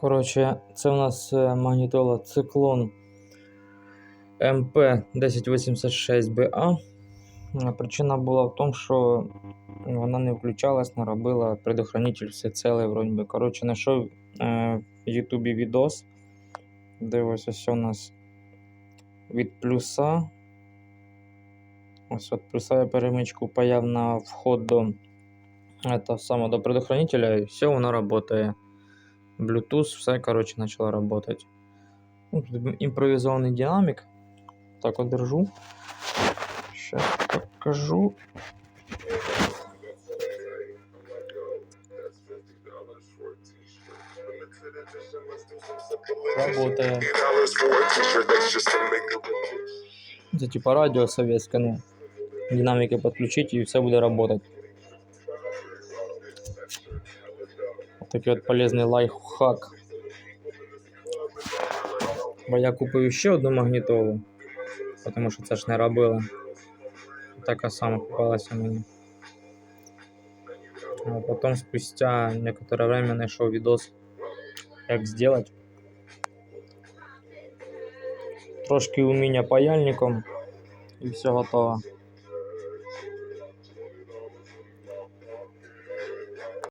Коротше, це у нас е, магнітола циклон МП 1086BA. Е, Причина була в тому, що вона не включалась, не робила предохранитель все ціле, вроді би. Коротше, знайшов е, в Ютубі відос, де ось у нас від плюса. Ось от плюса я перемичку паяв на вход до, это, саме, до предохранителя, і все, воно працює. Bluetooth, все, короче, начало работать. Ну, тут импровизованный динамик. Так вот держу. Сейчас покажу. Работает. Это типа радио советское, ну, динамики подключить и все будет работать. такий от полезний лайфхак. Бо я купив ще одну магнітолу, тому що це ж не робила. Така сама попалася мені. А потім спустя некоторое время знайшов відос, як зробити. Трошки уміння паяльником і все готово.